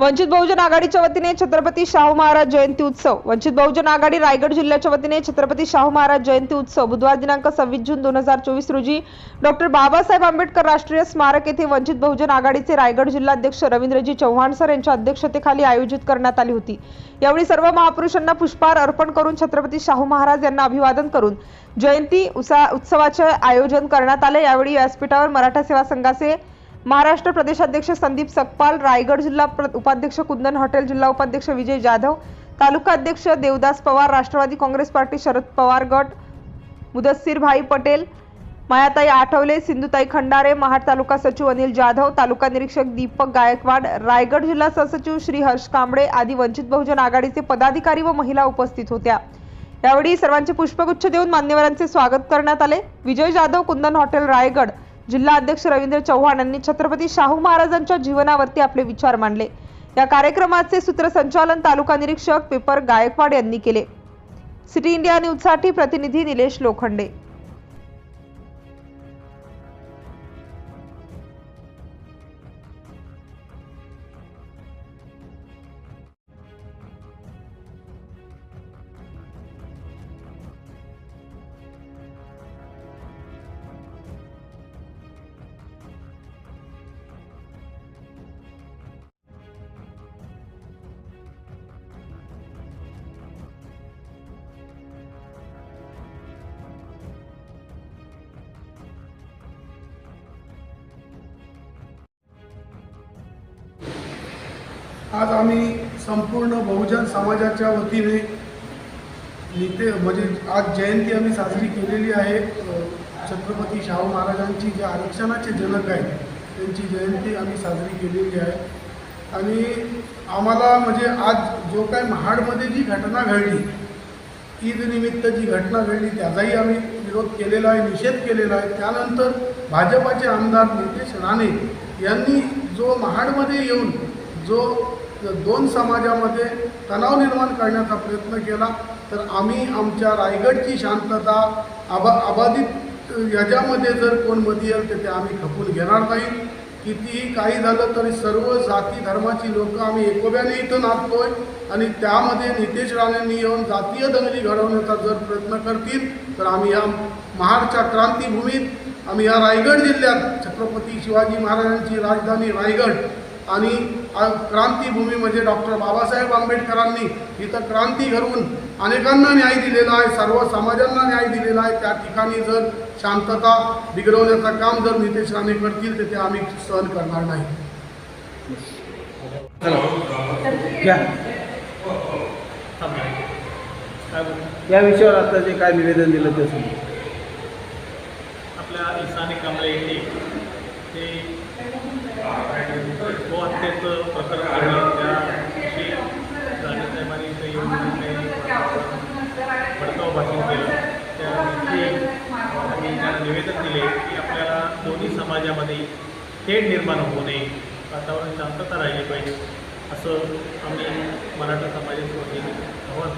वंचित बहुजन आघाडीच्या वतीने छत्रपती शाहू महाराज जयंती उत्सव. वंचित बहुजन आघाडी रायगड जिल्ह्याच्या वतीने छत्रपती शाहू महाराज जयंती उत्सव. बुधवार दिनांक सव्वीस जून दोन हजार चोवीस रोजी डॉक्टर बाबासाहेब आंबेडकर राष्ट्रीय स्मारक येथे वंचित बहुजन आघाडीचे रायगड जिल्हाध्यक्ष रवींद्रजी चव्हाण सर यांच्या अध्यक्षतेखाली आयोजित करण्यात आली होती. यावेळी सर्व महापुरुषांना पुष्पहार अर्पण करून छत्रपती शाहू महाराज यांना अभिवादन करून जयंती उसा- उत्सवाचे आयोजन करण्यात आले. यावेळी व्यासपीठावर मराठा सेवा संघाचे महाराष्ट्र प्रदेशाध्यक्ष संदीप सकपाल रायगड जिल्हा प्र- उपाध्यक्ष कुंदन हॉटेल जिल्हा उपाध्यक्ष विजय जाधव तालुका अध्यक्ष देवदास पवार राष्ट्रवादी काँग्रेस पार्टी शरद पवार गट मुदस्सीर भाई पटेल मायाताई आठवले सिंधुताई खंडारे महाड तालुका सचिव अनिल जाधव तालुका निरीक्षक दीपक गायकवाड रायगड जिल्हा सहसचिव श्री हर्ष कांबळे आदी वंचित बहुजन आघाडीचे पदाधिकारी व महिला उपस्थित होत्या. यावेळी सर्वांचे पुष्पगुच्छ देऊन मान्यवरांचे स्वागत करण्यात आले. विजय जाधव कुंदन हॉटेल रायगड. जिल्हा अध्यक्ष रवींद्र चव्हाण यांनी छत्रपती शाहू महाराजांच्या जीवनावरती आपले विचार मांडले. या कार्यक्रमाचे सूत्रसंचालन तालुका निरीक्षक पेपर गायकवाड यांनी केले. सिटी इंडिया न्यूजसाठी प्रतिनिधी निलेश लोखंडे. आज आम्ही संपूर्ण बहुजन समाजाच्या वतीने निते म्हणजे आज जयंती आम्ही साजरी केलेली आहे. छत्रपती शाहू महाराजांची जे आरक्षणाचे जनक आहेत त्यांची जयंती आम्ही साजरी केलेली आहे. आणि आम्हाला म्हणजे आज जो काय महाडमध्ये जी घटना घडली ईदनिमित्त जी घटना घडली त्याचाही आम्ही विरोध केलेला आहे निषेध केलेला आहे. त्यानंतर भाजपाचे आमदार नितेश राणे यांनी जो महाडमध्ये येऊन जो दोन समाजामध्ये तणाव निर्माण करण्याचा प्रयत्न केला तर आम्ही आमच्या रायगडची शांतता आबा अबाधित याच्यामध्ये जर कोणमध्ये येईल तर ते आम्ही खपून घेणार नाही. कितीही काही झालं तरी सर्व जाती धर्माची लोक आम्ही एकोब्याने इथं नाचतोय आणि त्यामध्ये नितेश राणेंनी येऊन जातीय दंगली घडवण्याचा जर प्रयत्न करतील तर आम्ही या महाडच्या क्रांतीभूमीत आम्ही या रायगड जिल्ह्यात छत्रपती शिवाजी महाराजांची राजधानी रायगड आणि आ- क्रांतीभूमी म्हणजे डॉक्टर बाबासाहेब आंबेडकरांनी इथं क्रांती घडवून अनेकांना न्याय दिलेला आहे सर्व समाजांना न्याय दिलेला आहे. त्या ठिकाणी जर शांतता बिघडवण्याचं काम जर नितेश राणे करतील तर ते आम्ही सहन करणार नाही. या. विषयावर आता जे काय निवेदन दिलं ते. आपल्या इसाने कांबळे येथे ते गोहत्येचं प्रकरण घडलं त्याविषयी राणेसाहेबांनी इथं येऊन काही भडकाव भाषण केलं त्याविषयी आम्ही त्यांना निवेदन दिले की आपल्याला दोन्ही समाजामध्ये थेट निर्माण होऊ नये वातावरण शांतता राहिली पाहिजे असं आम्ही मराठा समाजाच्या वतीने आव्हान